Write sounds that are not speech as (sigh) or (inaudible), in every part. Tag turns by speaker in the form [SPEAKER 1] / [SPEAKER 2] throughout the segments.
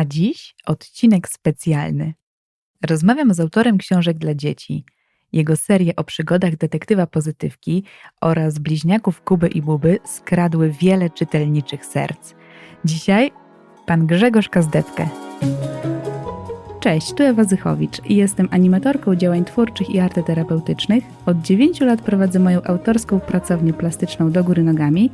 [SPEAKER 1] A dziś odcinek specjalny. Rozmawiam z autorem książek dla dzieci. Jego serię o przygodach detektywa pozytywki oraz bliźniaków Kuby i Buby skradły wiele czytelniczych serc. Dzisiaj pan Grzegorz Kazdetkę. Cześć, tu Ewa Zychowicz i jestem animatorką działań twórczych i arteterapeutycznych. Od 9 lat prowadzę moją autorską pracownię plastyczną do góry nogami,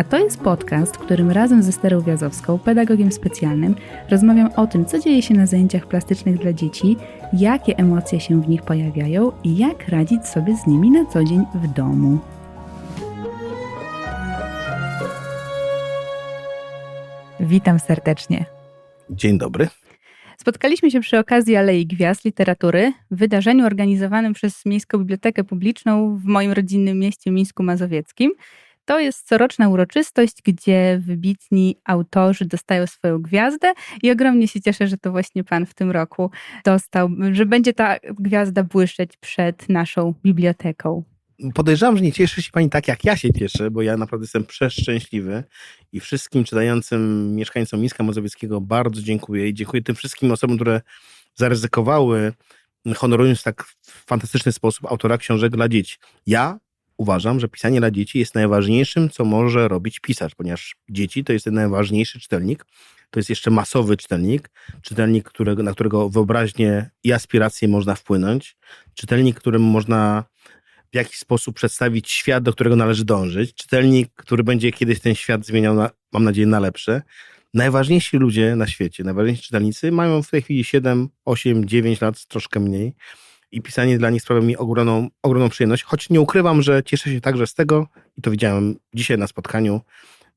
[SPEAKER 1] a to jest podcast, w którym razem ze Sterą Wiazowską, pedagogiem specjalnym, rozmawiam o tym, co dzieje się na zajęciach plastycznych dla dzieci, jakie emocje się w nich pojawiają i jak radzić sobie z nimi na co dzień w domu. Witam serdecznie.
[SPEAKER 2] Dzień dobry.
[SPEAKER 1] Spotkaliśmy się przy okazji Alei Gwiazd Literatury, wydarzeniu organizowanym przez Miejską Bibliotekę Publiczną w moim rodzinnym mieście Mińsku Mazowieckim. To jest coroczna uroczystość, gdzie wybitni autorzy dostają swoją gwiazdę i ogromnie się cieszę, że to właśnie pan w tym roku dostał, że będzie ta gwiazda błyszczeć przed naszą biblioteką.
[SPEAKER 2] Podejrzewam, że nie cieszy się pani tak, jak ja się cieszę, bo ja naprawdę jestem przeszczęśliwy i wszystkim czytającym mieszkańcom Mińska Mazowieckiego bardzo dziękuję i dziękuję tym wszystkim osobom, które zaryzykowały, honorując tak w fantastyczny sposób autora książek dla dzieci. Ja uważam, że pisanie dla dzieci jest najważniejszym, co może robić pisarz, ponieważ dzieci to jest ten najważniejszy czytelnik. To jest jeszcze masowy czytelnik, czytelnik, którego, na którego wyobraźnię i aspiracje można wpłynąć, czytelnik, którym można w jakiś sposób przedstawić świat, do którego należy dążyć, czytelnik, który będzie kiedyś ten świat zmieniał, na, mam nadzieję, na lepsze. Najważniejsi ludzie na świecie, najważniejsi czytelnicy mają w tej chwili 7, 8, 9 lat, troszkę mniej i pisanie dla nich sprawia mi ogromną, ogromną przyjemność, choć nie ukrywam, że cieszę się także z tego, i to widziałem dzisiaj na spotkaniu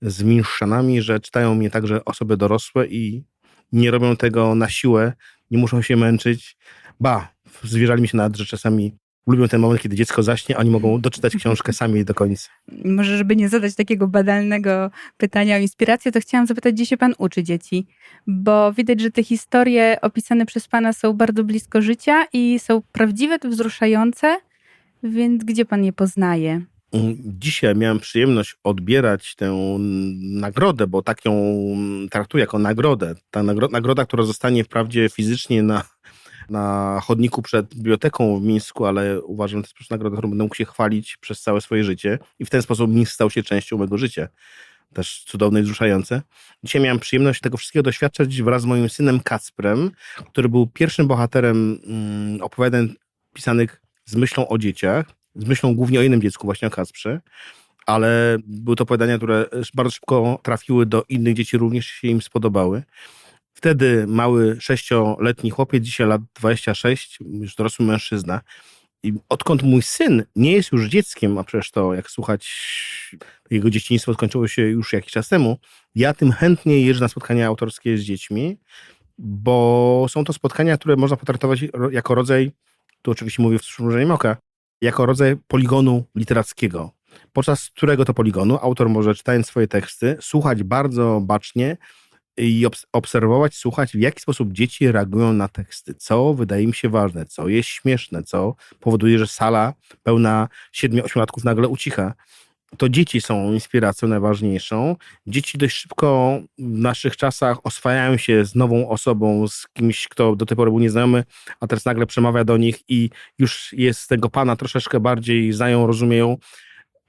[SPEAKER 2] z Minszanami, że czytają mnie także osoby dorosłe i nie robią tego na siłę, nie muszą się męczyć. Ba, zwierzali mi się nawet, że czasami lubią ten moment, kiedy dziecko zaśnie, oni mogą doczytać książkę (laughs) sami do końca.
[SPEAKER 1] Może, żeby nie zadać takiego badalnego pytania o inspirację, to chciałam zapytać, gdzie się pan uczy dzieci? Bo widać, że te historie opisane przez pana są bardzo blisko życia i są prawdziwe, wzruszające, więc gdzie pan je poznaje?
[SPEAKER 2] Dzisiaj miałem przyjemność odbierać tę nagrodę, bo tak ją traktuję jako nagrodę. Ta nagroda, która zostanie wprawdzie fizycznie na na chodniku przed biblioteką w Mińsku, ale uważam, że to jest nagroda, którą będę mógł się chwalić przez całe swoje życie i w ten sposób Mińsk stał się częścią mojego życia. Też cudowne i wzruszające. Dzisiaj miałem przyjemność tego wszystkiego doświadczać wraz z moim synem Kacprem, który był pierwszym bohaterem mm, opowiadań pisanych z myślą o dzieciach, z myślą głównie o jednym dziecku, właśnie o Kacprze ale były to opowiadania, które bardzo szybko trafiły do innych dzieci, również się im spodobały. Wtedy mały sześcioletni chłopiec, dzisiaj lat 26, już dorosły mężczyzna. I odkąd mój syn nie jest już dzieckiem, a przecież to, jak słuchać, jego dzieciństwo skończyło się już jakiś czas temu, ja tym chętnie jeżdżę na spotkania autorskie z dziećmi, bo są to spotkania, które można potraktować jako rodzaj, tu oczywiście mówię w przymrużeniem oka, jako rodzaj poligonu literackiego, podczas którego to poligonu autor może, czytając swoje teksty, słuchać bardzo bacznie i obserwować, słuchać, w jaki sposób dzieci reagują na teksty, co wydaje mi się ważne, co jest śmieszne, co powoduje, że sala pełna siedmiu, ośmiolatków nagle ucicha. To dzieci są inspiracją najważniejszą. Dzieci dość szybko w naszych czasach oswajają się z nową osobą, z kimś, kto do tej pory był nieznajomy, a teraz nagle przemawia do nich i już jest tego pana troszeczkę bardziej znają, rozumieją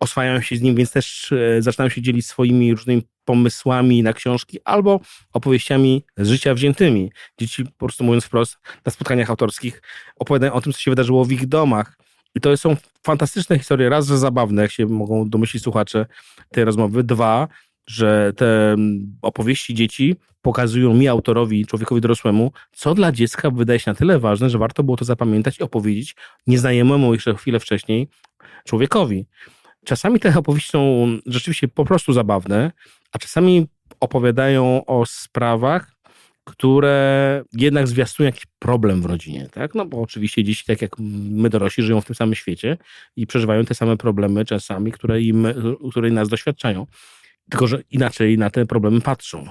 [SPEAKER 2] oswajają się z nim, więc też e, zaczynają się dzielić swoimi różnymi pomysłami na książki albo opowieściami z życia wziętymi. Dzieci, po prostu mówiąc wprost, na spotkaniach autorskich opowiadają o tym, co się wydarzyło w ich domach. I to są fantastyczne historie, raz, że zabawne, jak się mogą domyślić słuchacze tej rozmowy, dwa, że te opowieści dzieci pokazują mi, autorowi, człowiekowi dorosłemu, co dla dziecka wydaje się na tyle ważne, że warto było to zapamiętać i opowiedzieć nieznajomemu jeszcze chwilę wcześniej człowiekowi. Czasami te opowieści są rzeczywiście po prostu zabawne, a czasami opowiadają o sprawach, które jednak zwiastują jakiś problem w rodzinie, tak? No bo oczywiście dzieci, tak jak my dorośli, żyją w tym samym świecie i przeżywają te same problemy czasami, które, im, które nas doświadczają. Tylko, że inaczej na te problemy patrzą.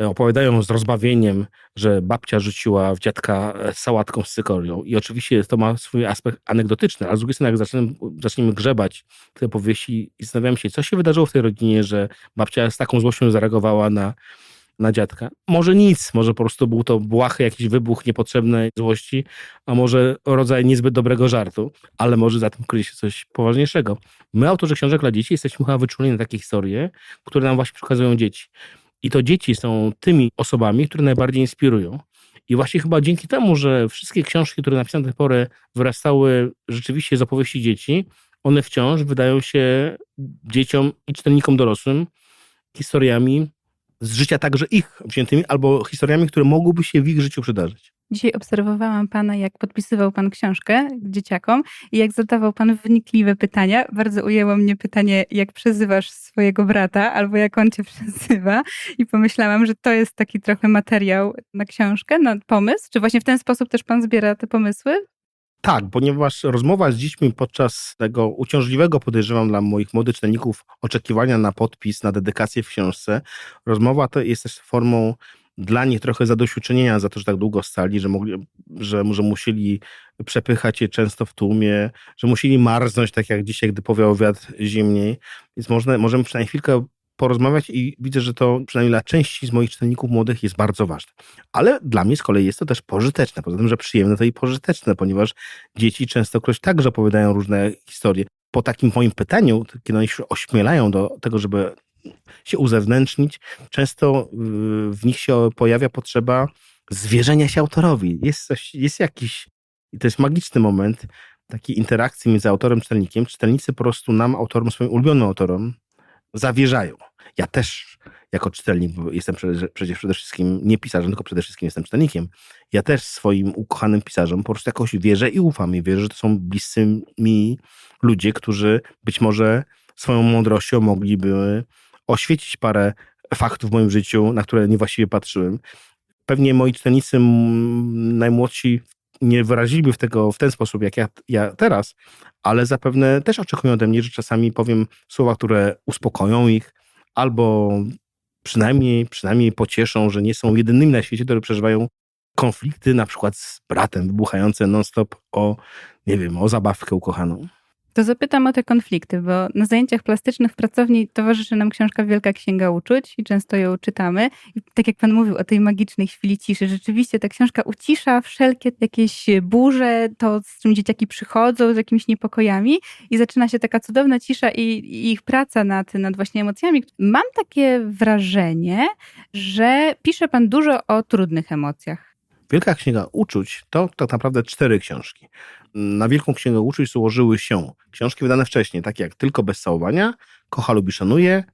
[SPEAKER 2] E, opowiadają z rozbawieniem, że babcia rzuciła w dziadka e, sałatką z cykorią. I oczywiście to ma swój aspekt anegdotyczny, ale z drugiej strony, jak zaczniemy, zaczniemy grzebać te powieści i zastanawiamy się, co się wydarzyło w tej rodzinie, że babcia z taką złością zareagowała na, na dziadka. Może nic, może po prostu był to błahy, jakiś wybuch niepotrzebnej złości, a może rodzaj niezbyt dobrego żartu, ale może za tym kryje się coś poważniejszego. My, autorzy książek dla dzieci, jesteśmy chyba wyczuleni na takie historie, które nam właśnie przekazują dzieci. I to dzieci są tymi osobami, które najbardziej inspirują. I właśnie chyba dzięki temu, że wszystkie książki, które napisane do tej pory wyrastały rzeczywiście z opowieści dzieci, one wciąż wydają się dzieciom i czytelnikom dorosłym historiami z życia także ich wziętymi, albo historiami, które mogłyby się w ich życiu przydarzyć.
[SPEAKER 1] Dzisiaj obserwowałam pana, jak podpisywał pan książkę dzieciakom i jak zadawał pan wnikliwe pytania. Bardzo ujęło mnie pytanie, jak przezywasz swojego brata, albo jak on cię (laughs) przezywa. I pomyślałam, że to jest taki trochę materiał na książkę, na pomysł. Czy właśnie w ten sposób też pan zbiera te pomysły?
[SPEAKER 2] Tak, ponieważ rozmowa z dziećmi podczas tego uciążliwego, podejrzewam dla moich młodych czytelników, oczekiwania na podpis, na dedykację w książce, rozmowa to jest też formą dla nich trochę zadośćuczynienia za to, że tak długo stali, że, mogli, że, że musieli przepychać je często w tłumie, że musieli marznąć, tak jak dzisiaj, gdy powiał wiatr zimniej. Więc można, możemy przynajmniej chwilkę porozmawiać i widzę, że to przynajmniej dla części z moich czytelników młodych jest bardzo ważne. Ale dla mnie z kolei jest to też pożyteczne. Poza tym, że przyjemne to i pożyteczne, ponieważ dzieci częstokroć także opowiadają różne historie. Po takim moim pytaniu, kiedy oni się ośmielają do tego, żeby się uzewnętrznić, często w nich się pojawia potrzeba zwierzenia się autorowi. Jest, coś, jest jakiś, i to jest magiczny moment, takiej interakcji między autorem i czytelnikiem. Czytelnicy po prostu nam, autorom, swoim ulubionym autorom, zawierzają. Ja też jako czytelnik, bo jestem przecież przede wszystkim nie pisarzem, tylko przede wszystkim jestem czytelnikiem. Ja też swoim ukochanym pisarzom po prostu jakoś wierzę i ufam. I wierzę, że to są bliscy mi ludzie, którzy być może swoją mądrością mogliby oświecić parę faktów w moim życiu, na które niewłaściwie patrzyłem. Pewnie moi czytelnicy najmłodsi nie wyraziliby w tego w ten sposób, jak ja, ja teraz, ale zapewne też oczekują ode mnie, że czasami powiem słowa, które uspokoją ich, albo przynajmniej, przynajmniej pocieszą, że nie są jedynymi na świecie, które przeżywają konflikty, na przykład z bratem, wybuchające non-stop o, nie wiem, o zabawkę ukochaną.
[SPEAKER 1] To zapytam o te konflikty, bo na zajęciach plastycznych w pracowni towarzyszy nam książka Wielka Księga Uczuć i często ją czytamy. I tak jak pan mówił o tej magicznej chwili ciszy, rzeczywiście ta książka ucisza wszelkie jakieś burze, to z czym dzieciaki przychodzą, z jakimiś niepokojami i zaczyna się taka cudowna cisza i, i ich praca nad, nad właśnie emocjami. Mam takie wrażenie, że pisze pan dużo o trudnych emocjach.
[SPEAKER 2] Wielka Księga Uczuć to tak naprawdę cztery książki na Wielką Księgę Uczuć złożyły się książki wydane wcześniej, takie jak Tylko bez całowania, Kocha lubi szanuje,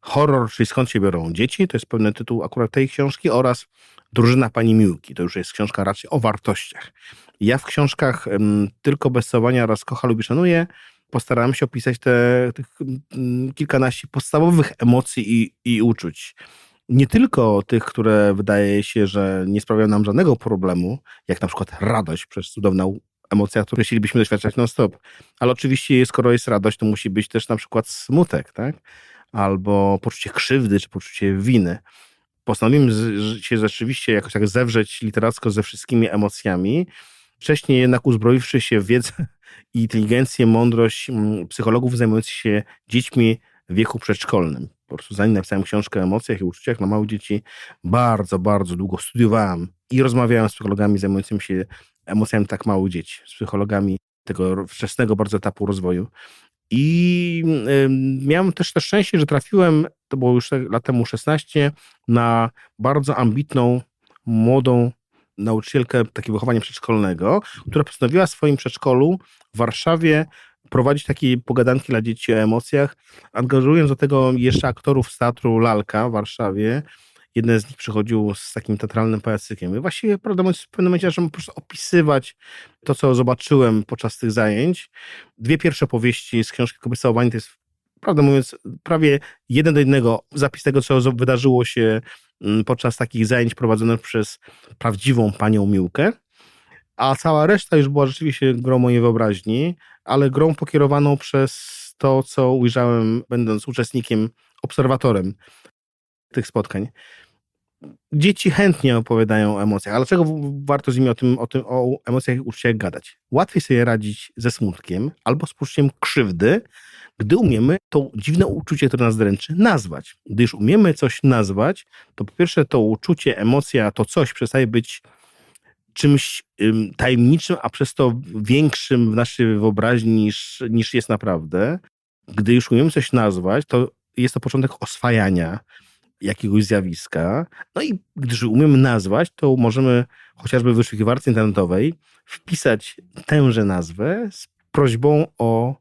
[SPEAKER 2] Horror, czyli Skąd się biorą dzieci, to jest pewny tytuł akurat tej książki oraz Drużyna Pani Miłki, to już jest książka raczej o wartościach. Ja w książkach um, Tylko bez całowania oraz Kocha lubi szanuje postarałem się opisać te tych, um, kilkanaście podstawowych emocji i, i uczuć nie tylko tych, które wydaje się, że nie sprawiają nam żadnego problemu, jak na przykład radość przez cudowną emocja, której chcielibyśmy doświadczać non-stop. Ale oczywiście, skoro jest radość, to musi być też na przykład smutek, tak? Albo poczucie krzywdy, czy poczucie winy. Postanowiłem się rzeczywiście jakoś tak zewrzeć literacko ze wszystkimi emocjami. Wcześniej jednak uzbroiwszy się w wiedzę i inteligencję, mądrość mm, psychologów zajmujących się dziećmi w wieku przedszkolnym. Po prostu zanim napisałem książkę o emocjach i uczuciach na małe dzieci, bardzo, bardzo długo studiowałem i rozmawiałem z psychologami zajmującymi się emocjami tak małych dzieci, z psychologami tego wczesnego bardzo etapu rozwoju. I y, miałem też to szczęście, że trafiłem, to było już lat temu 16, na bardzo ambitną, młodą nauczycielkę takiego wychowania przedszkolnego, która postanowiła w swoim przedszkolu w Warszawie prowadzić takie pogadanki dla dzieci o emocjach, angażując do tego jeszcze aktorów z Teatru Lalka w Warszawie, jeden z nich przychodził z takim teatralnym pajacykiem. I właściwie, mówiąc, w pewnym momencie zacząłem po prostu opisywać to, co zobaczyłem podczas tych zajęć. Dwie pierwsze powieści z książki Kobiety Całowanie to jest, prawdę mówiąc, prawie jeden do jednego zapis tego, co wydarzyło się mm, podczas takich zajęć prowadzonych przez prawdziwą panią Miłkę. A cała reszta już była rzeczywiście grą mojej wyobraźni, ale grą pokierowaną przez to, co ujrzałem, będąc uczestnikiem, obserwatorem tych spotkań dzieci chętnie opowiadają o emocjach, ale dlaczego warto z nimi o tym, o tym o emocjach i uczuciach gadać? Łatwiej sobie radzić ze smutkiem albo z poczuciem krzywdy, gdy umiemy to dziwne uczucie, które nas dręczy, nazwać. Gdy już umiemy coś nazwać, to po pierwsze to uczucie, emocja, to coś przestaje być czymś ym, tajemniczym, a przez to większym w naszej wyobraźni niż, niż jest naprawdę. Gdy już umiemy coś nazwać, to jest to początek oswajania jakiegoś zjawiska. No i gdyż umiemy nazwać, to możemy chociażby w wyszukiwarce internetowej wpisać tęże nazwę z prośbą o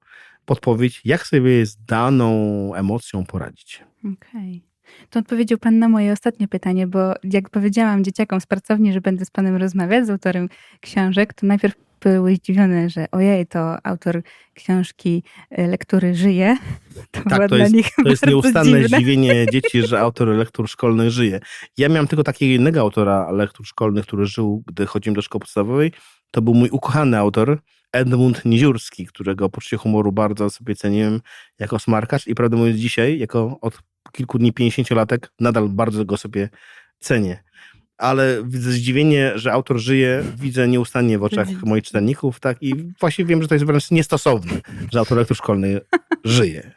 [SPEAKER 2] podpowiedź, jak sobie z daną emocją poradzić.
[SPEAKER 1] Okej. To odpowiedział Pan na moje ostatnie pytanie, bo jak powiedziałam dzieciakom z pracowni, że będę z Panem rozmawiać, z autorem książek, to najpierw były zdziwione, że ojej, to autor książki e, lektury żyje. (laughs) To
[SPEAKER 2] Tak, to jest, to jest nieustanne
[SPEAKER 1] dziwne.
[SPEAKER 2] zdziwienie (laughs) dzieci, że autor lektur szkolnych żyje. Ja miałem tylko takiego jednego autora lektur szkolnych, który żył, gdy chodziłem do szkoły podstawowej. To był mój ukochany autor, Edmund Nieziórski, którego poczucie humoru bardzo sobie ceniłem jako smarkacz i prawdę mówiąc dzisiaj, jako od kilku dni 50-latek, nadal bardzo go sobie cenię. Ale widzę zdziwienie, że autor żyje, widzę nieustannie w oczach moich czytelników, tak? I właśnie wiem, że to jest wręcz niestosowne, że autor lektur szkolnych żyje.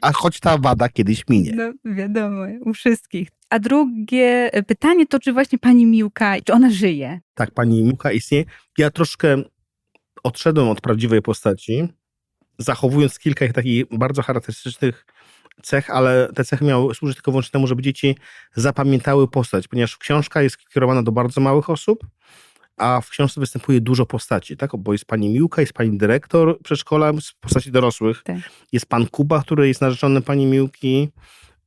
[SPEAKER 2] A choć ta wada kiedyś minie.
[SPEAKER 1] No wiadomo, u wszystkich. A drugie pytanie to, czy właśnie Pani Miłka, czy ona żyje?
[SPEAKER 2] Tak, pani Miłka istnieje. Ja troszkę odszedłem od prawdziwej postaci, zachowując kilka ich takich bardzo charakterystycznych cech, ale te cechy miały służyć tylko wyłącznie temu, żeby dzieci zapamiętały postać, ponieważ książka jest kierowana do bardzo małych osób, a w książce występuje dużo postaci, tak? Bo jest pani Miłka, jest pani dyrektor przedszkola, z postaci dorosłych,
[SPEAKER 1] Tak.
[SPEAKER 2] jest pan Kuba, który jest narzeczony pani Miłki,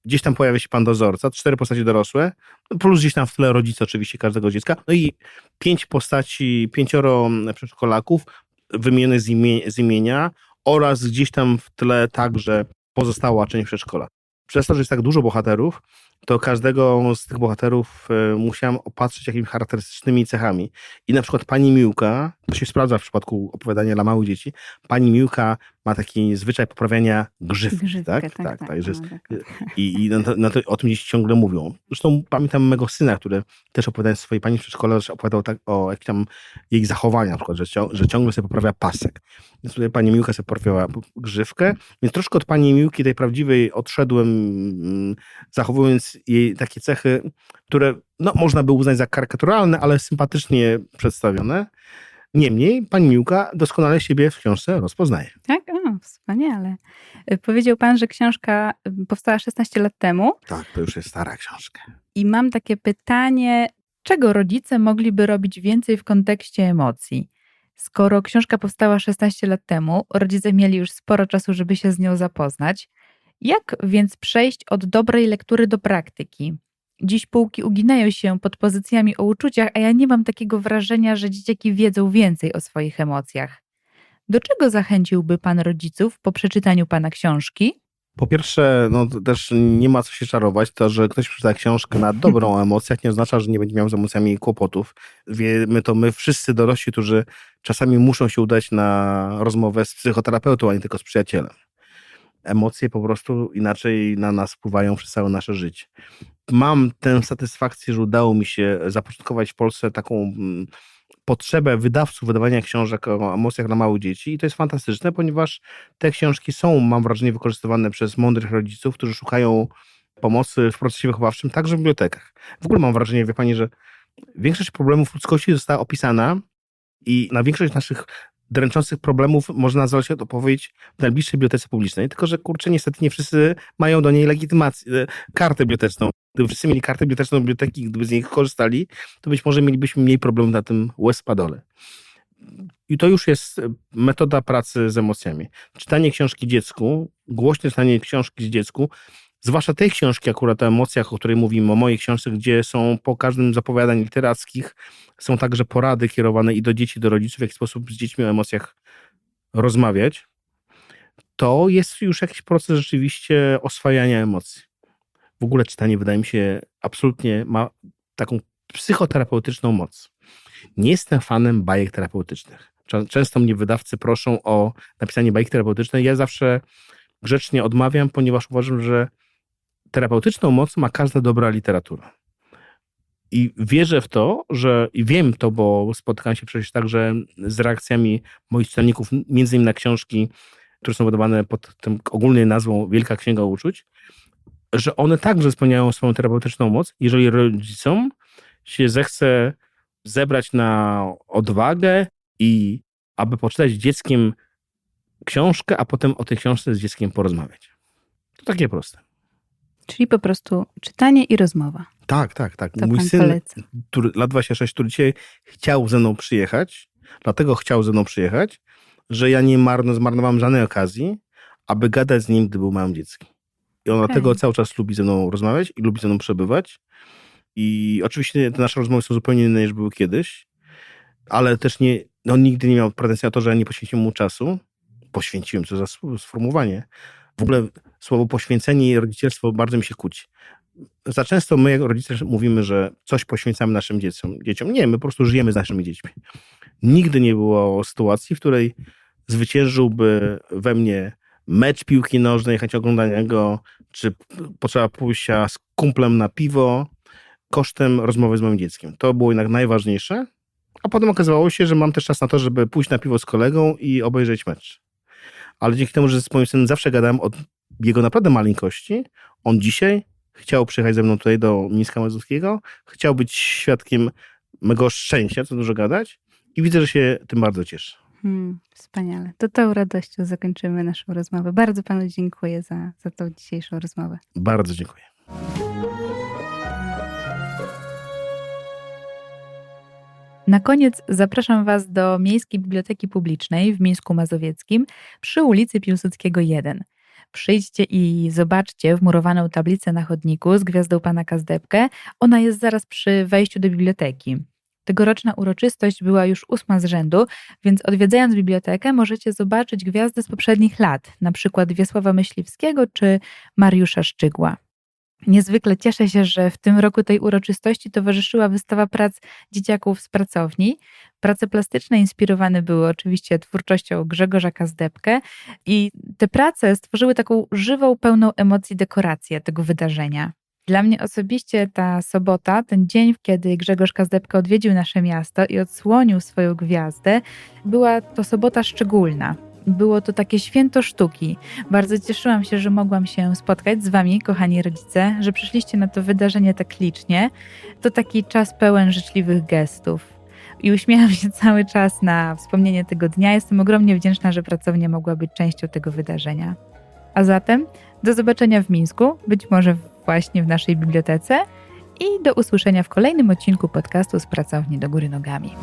[SPEAKER 2] gdzieś tam pojawia się pan dozorca, cztery postaci dorosłe, plus gdzieś tam w tle rodzice oczywiście każdego dziecka, no i pięć postaci, pięcioro przedszkolaków wymienionych z imienia oraz gdzieś tam w tle także pozostała część przedszkola. Przez to, że jest tak dużo bohaterów, to każdego z tych bohaterów e, musiałem opatrzyć jakimiś charakterystycznymi cechami. I na przykład pani Miłka, to się sprawdza w przypadku opowiadania dla małych dzieci, pani Miłka ma taki zwyczaj poprawiania grzywki,
[SPEAKER 1] Grzywkę,
[SPEAKER 2] tak?
[SPEAKER 1] tak, tak.
[SPEAKER 2] że jest,
[SPEAKER 1] no, tak.
[SPEAKER 2] i, i na to, na to, o tym dzieci ciągle mówią. Zresztą pamiętam mego syna, który też opowiadając swojej pani w przedszkole, opowiadał tak o jakichś tam jej zachowaniach, na przykład, że, cią, że ciągle sobie poprawia pasek. Więc tutaj pani Miłka sobie poprawiała grzywkę, więc troszkę od pani Miłki tej prawdziwej odszedłem, mm, jej takie cechy, które no, można by uznać za karykaturalne, ale sympatycznie przedstawione. Niemniej pani Miłka doskonale siebie w książce rozpoznaje.
[SPEAKER 1] Tak? O, wspaniale. Powiedział Pan, że książka y, powstała 16 lat temu
[SPEAKER 2] Tak, to już jest stara książka.
[SPEAKER 1] i mam takie pytanie, czego rodzice mogliby robić więcej w kontekście emocji? Skoro książka powstała 16 lat temu, rodzice mieli już sporo czasu, żeby się z nią zapoznać. Jak więc przejść od dobrej lektury do praktyki? Dziś półki uginają się pod pozycjami o uczuciach, a ja nie mam takiego wrażenia, że dzieciaki wiedzą więcej o swoich emocjach. Do czego zachęciłby Pan rodziców po przeczytaniu Pana książki?
[SPEAKER 2] Po pierwsze, no też nie ma co się czarować. To, że ktoś przeczyta książkę na dobrą (laughs) emocjach, nie oznacza, że nie będzie miał z emocjami kłopotów. Wiemy to my wszyscy dorośli, którzy czasami muszą się udać na rozmowę z psychoterapeutą, a nie tylko z przyjacielem. Emocje po prostu inaczej na nas wpływają przez całe nasze życie. Mam tę satysfakcję, że udało mi się zapoczątkować w Polsce taką mm, potrzebę wydawców wydawania książek o emocjach dla małych dzieci i to jest fantastyczne, ponieważ te książki są, mam wrażenie, wykorzystywane przez mądrych rodziców, którzy szukają pomocy w procesie wychowawczym, także w bibliotekach. W ogóle mam wrażenie, wie pani, że większość problemów ludzkości została opisana i na większość naszych dręczących problemów można nazwać to odpowiedź w najbliższej bibliotece publicznej, tylko że kurczę, niestety nie wszyscy mają do niej legitymację, e, kartę biblioteczną. Gdyby wszyscy mieli kartę biblioteczną biblioteki, gdyby z nich korzystali, to być może mielibyśmy mniej problemów na tym łez-padole. I to już jest e, metoda pracy z emocjami. Czytanie książki dziecku, głośne czytanie książki z dziecku, zwłaszcza tej książki akurat o emocjach, o której mówimy, o mojej książce, gdzie są po każdym z opowiadań literackich, są także porady kierowane i do dzieci, do rodziców, w jaki sposób z dziećmi o emocjach rozmawiać. To jest już jakiś proces rzeczywiście oswajania emocji. W ogóle czytanie, wydaje mi się, absolutnie ma taką psychoterapeutyczną moc. Nie jestem fanem bajek terapeutycznych. Czę- Często mnie wydawcy proszą o napisanie bajek terapeutycznej. Ja zawsze grzecznie odmawiam, ponieważ uważam, że terapeutyczną moc ma każda dobra literatura. I wierzę w to, że i wiem to, bo spotykałem się przecież także z reakcjami moich czytelników, między innymi na książki które są wydawane pod tym ogólnej nazwą Wielka Księga Uczuć, że one także spełniają swoją terapeutyczną moc, jeżeli rodzicom się zechce zebrać na odwagę i aby poczytać z dzieckiem książkę, a potem o tej książce z dzieckiem porozmawiać. To takie proste.
[SPEAKER 1] Czyli po prostu czytanie i rozmowa.
[SPEAKER 2] Tak, tak, tak.
[SPEAKER 1] To
[SPEAKER 2] Mój syn,
[SPEAKER 1] poleca.
[SPEAKER 2] który, lat 26, który dzisiaj chciał ze mną przyjechać, dlatego chciał ze mną przyjechać, że ja nie marno, zmarnowałem żadnej okazji, aby gadać z nim, gdy był małym dzieckiem. I on
[SPEAKER 1] Okej.
[SPEAKER 2] dlatego cały czas lubi ze mną rozmawiać i lubi ze mną przebywać. I oczywiście te nasze rozmowy są zupełnie inne niż były kiedyś, ale też nie, on nigdy nie miał pretensji o to, że ja nie poświęciłem mu czasu. Poświęciłem, co za sformułowanie. W ogóle słowo poświęcenie i rodzicielstwo bardzo mi się kłóci. Za często my, jako rodzice, mówimy, że coś poświęcamy naszym dzieciom. dzieciom. Nie, my po prostu żyjemy z naszymi dziećmi. Nigdy nie było sytuacji, w której zwyciężyłby we mnie mecz piłki nożnej, chęć oglądania go, czy potrzeba pójścia z kumplem na piwo kosztem rozmowy z moim dzieckiem. To było jednak najważniejsze. A potem okazywało się, że mam też czas na to, żeby pójść na piwo z kolegą i obejrzeć mecz. Ale dzięki temu, że z moim synem zawsze gadałem od jego naprawdę maleńkości, on dzisiaj chciał przyjechać ze mną tutaj do Mińska Mazowskiego, chciał być świadkiem mego szczęścia, co dużo gadać i widzę, że się tym bardzo cieszy.
[SPEAKER 1] Hmm, wspaniale. To tą radością zakończymy naszą rozmowę. Bardzo panu dziękuję za, za tą dzisiejszą rozmowę.
[SPEAKER 2] Bardzo dziękuję.
[SPEAKER 1] Na koniec zapraszam Was do Miejskiej Biblioteki Publicznej w Mińsku Mazowieckim przy ulicy Piłsudskiego 1. Przyjdźcie i zobaczcie wmurowaną tablicę na chodniku z gwiazdą pana Kazdebkę. Ona jest zaraz przy wejściu do biblioteki. Tegoroczna uroczystość była już ósma z rzędu, więc odwiedzając bibliotekę możecie zobaczyć gwiazdy z poprzednich lat, na przykład Wiesława Myśliwskiego czy Mariusza Szczygła. Niezwykle cieszę się, że w tym roku tej uroczystości towarzyszyła wystawa prac dzieciaków z pracowni. Prace plastyczne inspirowane były oczywiście twórczością Grzegorza Kazdebkę i te prace stworzyły taką żywą, pełną emocji dekorację tego wydarzenia. Dla mnie osobiście ta sobota, ten dzień, kiedy Grzegorz Kazdebka odwiedził nasze miasto i odsłonił swoją gwiazdę, była to sobota szczególna. Było to takie święto sztuki. Bardzo cieszyłam się, że mogłam się spotkać z Wami, kochani rodzice, że przyszliście na to wydarzenie tak licznie. To taki czas pełen życzliwych gestów. I uśmiecham się (laughs) cały czas na wspomnienie tego dnia. Jestem ogromnie wdzięczna, że pracownia mogła być częścią tego wydarzenia. A zatem do zobaczenia w Mińsku, być może właśnie w naszej bibliotece i do usłyszenia w kolejnym odcinku podcastu z pracowni do góry nogami.